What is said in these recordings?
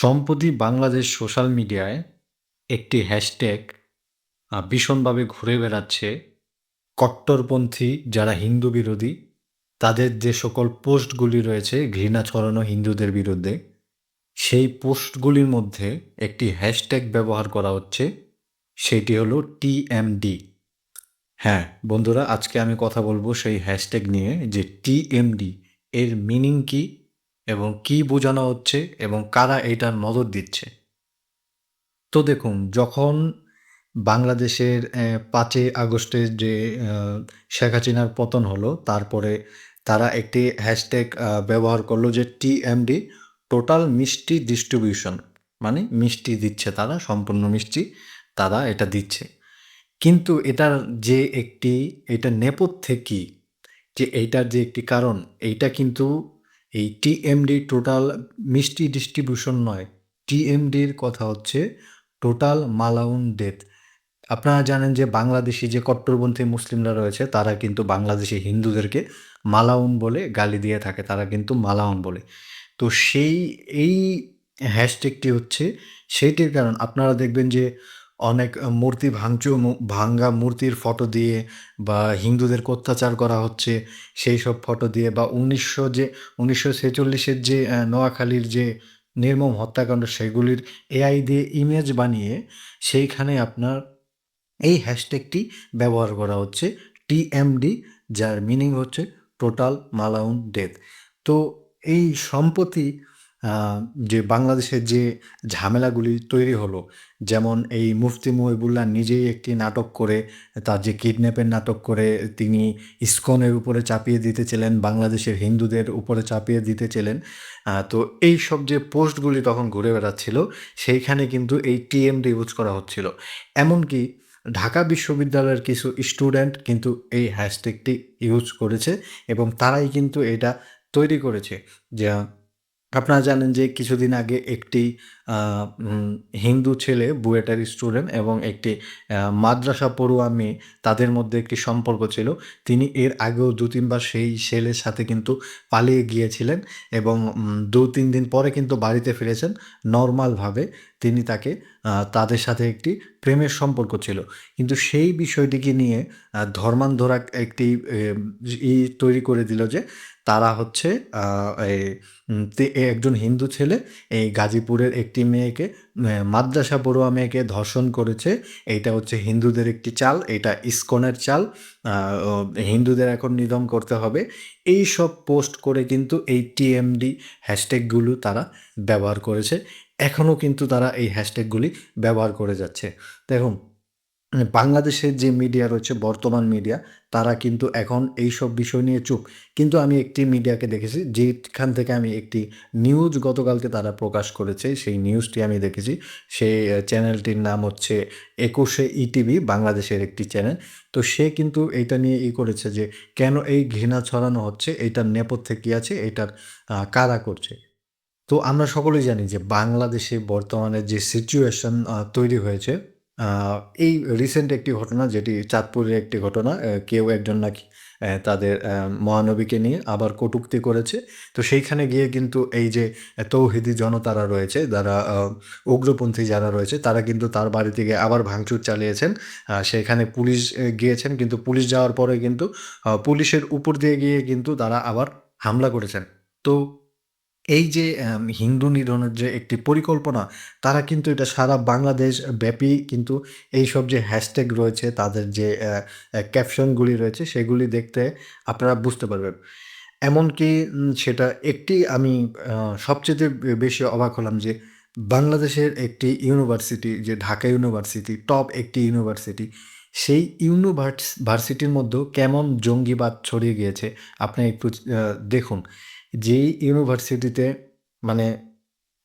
সম্প্রতি বাংলাদেশ সোশ্যাল মিডিয়ায় একটি হ্যাশট্যাগ ভীষণভাবে ঘুরে বেড়াচ্ছে। কট্টরপন্থী যারা হিন্দু বিরোধী, তাদের যে সকল পোস্টগুলি রয়েছে ঘৃণা ছড়ানো হিন্দুদের বিরুদ্ধে, সেই পোস্টগুলির মধ্যে একটি হ্যাশট্যাগ ব্যবহার করা হচ্ছে। সেটি হলো টিএমডি। হ্যাঁ, বন্ধুরা আজকে আমি কথা বলব সেই হ্যাশট্যাগ নিয়ে যে টিএমডি এর মিনিং কী এবং কী বোঝানো হচ্ছে এবং কারা এইটার নজর দিচ্ছে। তো দেখুন যখন বাংলাদেশের পাঁচই ৫ই আগস্টের যে শেখ হাসিনার পতন হলো, তারপরে তারা একটি হ্যাশট্যাগ ব্যবহার করল যে টিএমডি টোটাল মিষ্টি ডিস্ট্রিবিউশন। মানে মিষ্টি দিচ্ছে তারা, সম্পূর্ণ মিষ্টি তারা এটা দিচ্ছে। কিন্তু এটার যে একটি এটার নেপথ্যে কী? যে এইটার যে একটি কারণ, এইটা কিন্তু এই টিএমডি টোটাল মিষ্টি ডিস্ট্রিবিউশন নয়। টিএমডির কথা হচ্ছে টোটাল মালাউন ডেথ। আপনারা জানেন যে বাংলাদেশি যে কট্টরপন্থী মুসলিমরা রয়েছে, তারা কিন্তু বাংলাদেশি হিন্দুদেরকে মালাউন বলে গালি দিয়ে থাকে। তারা কিন্তু মালাউন বলে। তো সেই এই হ্যাশট্যাগটি হচ্ছে সেইটির কারণ আপনারা দেখবেন যে অনেক মূর্তি ভাঙচুর ভাঙ্গা মূর্তির ফটো দিয়ে বা হিন্দুদের অত্যাচার করা হচ্ছে, সেই সব ফটো দিয়ে বা ১৯০০ যে উনিশশো ছেচল্লিশের যে নোয়াখালীর যে নির্মম হত্যাকাণ্ড সেগুলির এআই দিয়ে ইমেজ বানিয়ে সেইখানে আপনার এই হ্যাশট্যাগটি ব্যবহার করা হচ্ছে টিএমডি যার মিনিং হচ্ছে টোটাল মালাউন ডেথ। তো এই সম্প্রতি আ যে বাংলাদেশের যে ঝামেলাগুলি তৈরি হলো, যেমন এই মুফতি মুহিবুল্লাহ নিজেই একটি নাটক করে তার যে কিডন্যাপের নাটক করে তিনি ইসকনের উপরে চাপিয়ে দিতে দিতেছিলেন, বাংলাদেশের হিন্দুদের উপরে চাপিয়ে দিতেছিলেন। আ তো এই সব যে পোস্টগুলি তখন ঘুরে বেড়াচ্ছিল, সেইখানে কিন্তু এই টিএমডি ইউজ করা হচ্ছিল। এমনকি ঢাকা বিশ্ববিদ্যালয়ের কিছু স্টুডেন্ট কিন্তু এই হ্যাশট্যাগটি ইউজ করেছে এবং তারাই কিন্তু এটা তৈরি করেছে। যা আপনারা জানেন যে কিছুদিন আগে একটি হিন্দু ছেলে, বুয়েটের স্টুডেন্ট এবং একটি মাদ্রাসা পড়ুয়া মেয়ে তাদের মধ্যে একটি সম্পর্ক ছিল। তিনি এর আগেও দু তিনবার সেই ছেলের সাথে কিন্তু পালিয়ে গিয়েছিলেন এবং দু ২-৩ দিন পরে কিন্তু বাড়িতে ফিরেছেন। নর্মালভাবে তিনি তাকে তাদের সাথে একটি প্রেমের সম্পর্ক ছিল। কিন্তু সেই বিষয়টিকে নিয়ে ধর্মান্ধরা একটি ই তৈরি করে দিল যে তারা হচ্ছে একজন হিন্দু ছেলে, এই গাজীপুরের একটি মেয়েকে মাদ্রাসা পড়ুয়া মেয়েকে ধর্ষণ করেছে। এইটা হচ্ছে হিন্দুদের একটি চাল, এটা ইস্কনের চাল। হিন্দুদের এখন নিধন করতে হবে। এই সব পোস্ট করে কিন্তু এই টিএমডি হ্যাশট্যাগুলো তারা ব্যবহার করেছে। এখনও কিন্তু তারা এই হ্যাশট্যাগুলি ব্যবহার করে যাচ্ছে। দেখুন মানে বাংলাদেশের যে মিডিয়া রয়েছে বর্তমান মিডিয়া, তারা কিন্তু এখন এইসব বিষয় নিয়ে চুপ। কিন্তু আমি একটি মিডিয়াকে দেখেছি যেখান থেকে আমি একটি নিউজ গতকালকে তারা প্রকাশ করেছে। সেই নিউজটি আমি দেখেছি। সেই চ্যানেলটির নাম হচ্ছে ২১শে ইটিভি বাংলাদেশের একটি চ্যানেল। তো সে কিন্তু এইটা নিয়ে ই করেছে যে কেন এই ঘৃণা ছড়ানো হচ্ছে, এইটার নেপথ্যে কী আছে, এইটার আ কারা করছে। তো আমরা সকলেই জানি যে বাংলাদেশে বর্তমানে যে সিচুয়েশন তৈরি হয়েছে, এই রিসেন্ট একটি ঘটনা যেটি চাঁদপুরের একটি ঘটনা। কেউ একজন নাকি তাদের মহানবীকে নিয়ে আবার কটূক্তি করেছে। তো সেইখানে গিয়ে কিন্তু এই যে তৌহিদি জনতারা রয়েছে, যারা উগ্রপন্থী যারা রয়েছে, তারা কিন্তু তার বাড়িতে গিয়ে আবার ভাঙচুর চালিয়েছেন। সেখানে পুলিশ গিয়েছেন কিন্তু পুলিশ যাওয়ার পরে কিন্তু পুলিশের উপর দিয়ে গিয়ে কিন্তু তারা আবার হামলা করেছেন। তো এই যে হিন্দু নিধনের যে একটি পরিকল্পনা, তারা কিন্তু এটা সারা বাংলাদেশ ব্যাপী কিন্তু এই সব যে হ্যাশট্যাগ রয়েছে, তাদের যে ক্যাপশনগুলি রয়েছে, সেগুলি দেখতে আপনারা বুঝতে পারবেন। এমনকি সেটা একটি আমি সবচেয়ে বেশি অবাক হলাম যে বাংলাদেশের একটি ইউনিভার্সিটি যে ঢাকা ইউনিভার্সিটি, টপ একটি ইউনিভার্সিটি, সেই ইউনিভার্স ভার্সিটির মধ্যেও কেমন জঙ্গিবাদ ছড়িয়ে গিয়েছে আপনি একটু দেখুন। যেই ইউনিভার্সিটিতে মানে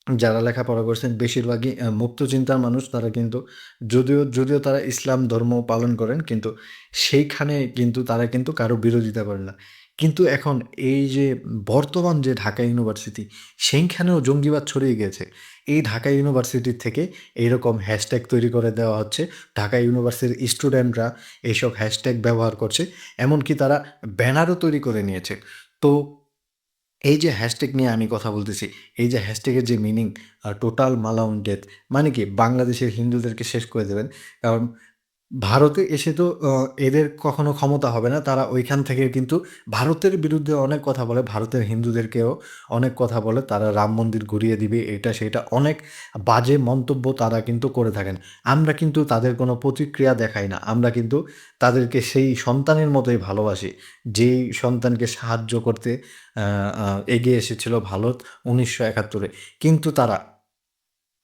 যারা লেখাপড়া করছেন বেশিরভাগই মুক্ত চিন্তার মানুষ তারা কিন্তু যদিও যদিও তারা ইসলাম ধর্ম পালন করেন কিন্তু সেইখানে কিন্তু তারা কিন্তু কারও বিরোধিতা করে না। কিন্তু এখন এই যে বর্তমান যে ঢাকা ইউনিভার্সিটি, সেইখানেও জঙ্গিবাদ ছড়িয়ে গিয়েছে। এই ঢাকা ইউনিভার্সিটির থেকে এইরকম হ্যাশট্যাগ তৈরি করে দেওয়া হচ্ছে। ঢাকা ইউনিভার্সিটির স্টুডেন্টরা এইসব হ্যাশট্যাগ ব্যবহার করছে। এমনকি তারা ব্যানারও তৈরি করে নিয়েছে। তো এই যে হ্যাশট্যাগ নিয়ে আমি কথা বলতেছি, এই যে হ্যাশট্যাগের যে মিনিং টোটাল মালাউন ডেথ মানে কি, বাংলাদেশের হিন্দুদেরকে শেষ করে দেবেন। কারণ ভারতে এসে তো এদের কখনো ক্ষমতা হবে না। তারা ওইখান থেকে কিন্তু ভারতের বিরুদ্ধে অনেক কথা বলে, ভারতের হিন্দুদেরকেও অনেক কথা বলে। তারা রাম মন্দির ঘুরিয়ে দিবে, এটা সেটা অনেক বাজে মন্তব্য তারা কিন্তু করে থাকেন। আমরা কিন্তু তাদের কোনো প্রতিক্রিয়া দেখাই না। আমরা কিন্তু তাদেরকে সেই সন্তানের মতোই ভালোবাসি। যেই সন্তানকে সাহায্য করতে এগিয়ে এসেছিল ভারত উনিশশো একাত্তরে। কিন্তু তারা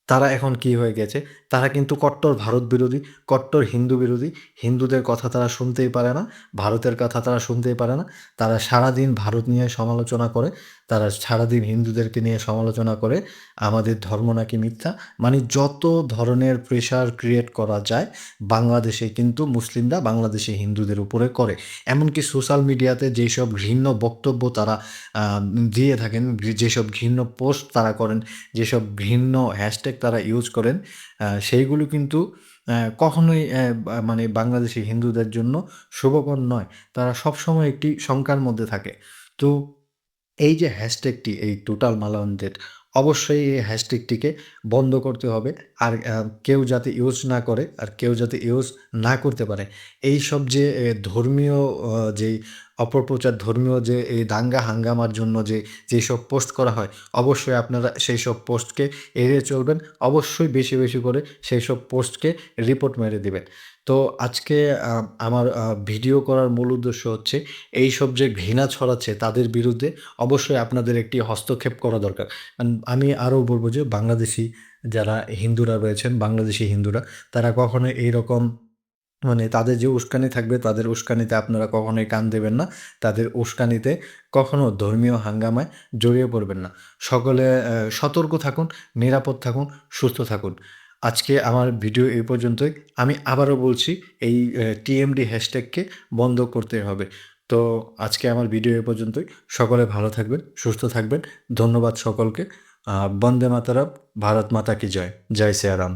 তারা এখন কি হয়ে গেছে? তারা কিন্তু কট্টর ভারত বিরোধী, কট্টর হিন্দু বিরোধী। হিন্দুদের কথা তারা শুনতেই পারে না, ভারতের কথা তারা শুনতেই পারে না। তারা সারাদিন ভারত নিয়ে সমালোচনা করে, তারা সারাদিন হিন্দুদেরকে নিয়ে সমালোচনা করে, আমাদের ধর্ম নাকি মিথ্যা? মানে যত ধরনের প্রেশার ক্রিয়েট করা যায়, বাংলাদেশে কিন্তু মুসলিমরা বাংলাদেশে হিন্দুদের উপরে করে। এমনকি সোশ্যাল মিডিয়াতে যেসব ঘৃণ্য বক্তব্য তারা দিয়ে থাকেন যেসব ঘৃণ্য পোস্ট তারা করেন, যেসব ঘৃণ্য হ্যাশট্যাগ তারা ইউজ করেন সেইগুলো কিন্তু কখনোই মানে বাংলাদেশি হিন্দুদের জন্য শুভকর নয়। তারা সবসময় একটি শঙ্কার মধ্যে থাকে। তো এই যে হ্যাশট্যাগটি এই টোটাল মালাউন ডেট অবশ্যই এই হ্যাশট্যাগটিকে বন্ধ করতে হবে। আর কেউ যাতে ইউজ না করে আর কেউ যাতে ইউজ না করতে পারে। এই সব যে ধর্মীয় যেই অপপ্রচার, ধর্মীয় যে এই দাঙ্গা হাঙ্গামার জন্য যে, যেসব পোস্ট করা হয়, অবশ্যই আপনারা সেই সব পোস্টকে এড়িয়ে চলবেন। অবশ্যই বেশি বেশি করে সেই সব পোস্টকে রিপোর্ট মেরে দিবেন। তো আজকে আমার ভিডিও করার মূল উদ্দেশ্য হচ্ছে, এই সব যে ঘৃণা ছড়াচ্ছে তাদের বিরুদ্ধে অবশ্যই আপনাদের একটি হস্তক্ষেপ করা দরকার। আমি আরও বলব যে বাংলাদেশি যারা হিন্দুরা রয়েছেন, বাংলাদেশি হিন্দুরা, তারা কখনো এই রকম মানে তাদের যে উস্কানি থাকবে, তাদের উস্কানিতে আপনারা কখনোই কান দেবেন না। তাদের উস্কানিতে কখনো ধর্মীয় হাঙ্গামায় জড়িয়ে পড়বেন না। সকলে সতর্ক থাকুন, নিরাপদ থাকুন, সুস্থ থাকুন। আজকে আমার ভিডিও এই পর্যন্তই। আমি আবারও বলছি, এই টিএমডি হ্যাশট্যাগকে বন্ধ করতে হবে। তো আজকে আমার ভিডিও এ পর্যন্তই। সকলে ভালো থাকবেন, সুস্থ থাকবেন। ধন্যবাদ সকলকে। বন্দে মাতারাম, ভারত মাতা কি জয়। জয় শ্রীরাম।